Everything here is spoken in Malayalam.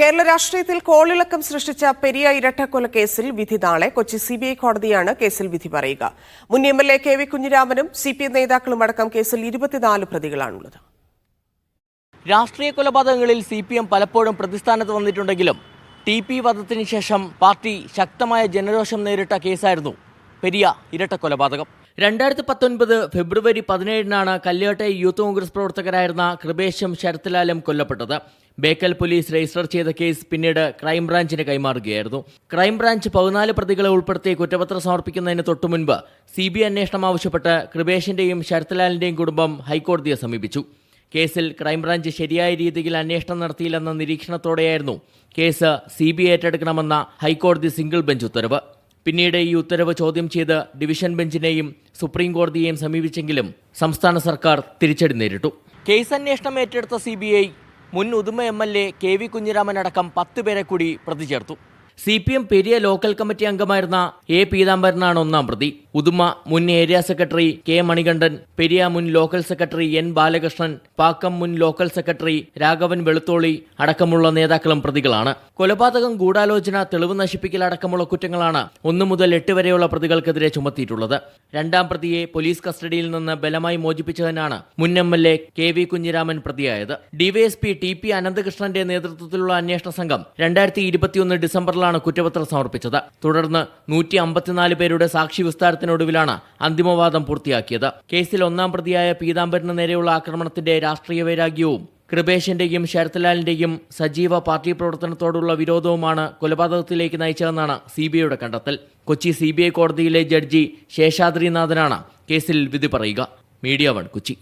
കേരള രാഷ്ട്രീയത്തിൽ കോളിളക്കം സൃഷ്ടിച്ച പെരിയ ഇരട്ടക്കൊല കേസിൽ വിധി നാളെ. കൊച്ചി സിബിഐ കോടതിയാണ് കേസിൽ വിധി പറയുക. മുൻ M L A K V കുഞ്ഞിരാമനും C P I നേതാക്കളും അടക്കം കേസിൽ ഇരുപത്തിനാല് പ്രതികളാണുള്ളത്. രാഷ്ട്രീയ കൊലപാതകങ്ങളിൽ സി പി എം പലപ്പോഴും പ്രതിസ്ഥാനത്ത് വന്നിട്ടുണ്ടെങ്കിലും ടി പി വധത്തിന് ശേഷം പാർട്ടി ശക്തമായ ജനരോഷം നേരിട്ട കേസായിരുന്നു പെരിയ ഇരട്ട കൊലപാതകം രണ്ടായിരത്തി പത്തൊൻപത് ഫെബ്രുവരി പതിനേഴിനാണ് കല്യോട്ടെ യൂത്ത് കോൺഗ്രസ് പ്രവർത്തകരായിരുന്ന കൃപേശും ശരത്ലാലും കൊല്ലപ്പെട്ടത്. ബേക്കൽ പോലീസ് രജിസ്റ്റർ ചെയ്ത കേസ് പിന്നീട് ക്രൈംബ്രാഞ്ചിന് കൈമാറുകയായിരുന്നു. ക്രൈംബ്രാഞ്ച് പതിനാല് പ്രതികളെ ഉൾപ്പെടുത്തി കുറ്റപത്രം സമർപ്പിക്കുന്നതിന് തൊട്ടുമുൻപ് സി ബി അന്വേഷണം ആവശ്യപ്പെട്ട് കൃപേഷിന്റെയും ശരത്ലാലിന്റെയും കുടുംബം ഹൈക്കോടതിയെ സമീപിച്ചു. കേസിൽ ക്രൈംബ്രാഞ്ച് ശരിയായ രീതിയിൽ അന്വേഷണം നടത്തിയില്ലെന്ന നിരീക്ഷണത്തോടെയായിരുന്നു കേസ് സി ബി ഏറ്റെടുക്കണമെന്ന ഹൈക്കോടതി സിംഗിൾ ബെഞ്ച് ഉത്തരവ്. പിന്നീട് ഈ ഉത്തരവ് ചോദ്യം ചെയ്ത് ഡിവിഷൻ ബെഞ്ചിനെയും സുപ്രീം കോടതിയെയും സമീപിച്ചെങ്കിലും സംസ്ഥാന സർക്കാർ തിരിച്ചടി നേരിട്ടു. കേസ് അന്വേഷണം ഏറ്റെടുത്ത സി ബി ഐ മുൻ Uduma M L A K V Kunhiraman അടക്കം പത്ത് പേരെ കൂടി പ്രതി ചേർത്തു. C P M Periya local committee അംഗമായിരുന്ന എ പീതാംബരനാണ് ഒന്നാം പ്രതി. ഉദുമ മുൻ area secretary K Manikandan Periya മുൻ local secretary N Balakrishnan Pakkam മുൻ ലോക്കൽ സെക്രട്ടറി രാഘവൻ വെളുത്തോളി അടക്കമുള്ള നേതാക്കളും പ്രതികളാണ്. കൊലപാതകം ഗൂഢാലോചന തെളിവ് നശിപ്പിക്കൽ അടക്കമുള്ള കുറ്റങ്ങളാണ് ഒന്നു മുതൽ എട്ട് വരെയുള്ള പ്രതികൾക്കെതിരെ ചുമത്തിയിട്ടുള്ളത്. രണ്ടാം പ്രതിയെ പോലീസ് കസ്റ്റഡിയിൽ നിന്ന് ബലമായി മോചിപ്പിച്ചതിനാണ് മുൻ M L A K V Kunhiraman പ്രതിയായത്. DYSP T P അനന്തകൃഷ്ണന്റെ നേതൃത്വത്തിലുള്ള അന്വേഷണ സംഘം രണ്ടായിരത്തി ഇരുപത്തിയൊന്ന് ഡിസംബറിലാണ് കുറ്റപത്രം സമർപ്പിച്ചത്. തുടർന്ന് നൂറ്റി അമ്പത്തിനാല് പേരുടെ സാക്ഷി വിസ്താരത്തിനൊടുവിലാണ് അന്തിമവാദം പൂർത്തിയാക്കിയത്. കേസിൽ ഒന്നാം പ്രതിയായ പീതാംബരന് നേരെയുള്ള ആക്രമണത്തിന്റെ രാഷ്ട്രീയ വൈരാഗ്യവും കൃപേഷിന്റെയും ശരത്ലാലിന്റെയും സജീവ പാർട്ടി പ്രവർത്തനത്തോടുള്ള വിരോധവുമാണ് കൊലപാതകത്തിലേക്ക് നയിച്ചതെന്നാണ് സി ബി ഐയുടെ കണ്ടെത്തൽ. കൊച്ചി സി ബി ഐ കോടതിയിലെ ജഡ്ജി ശേഷാദ്രിനാഥനാണ് കേസിൽ വിധി പറയുക. Media one Kochi.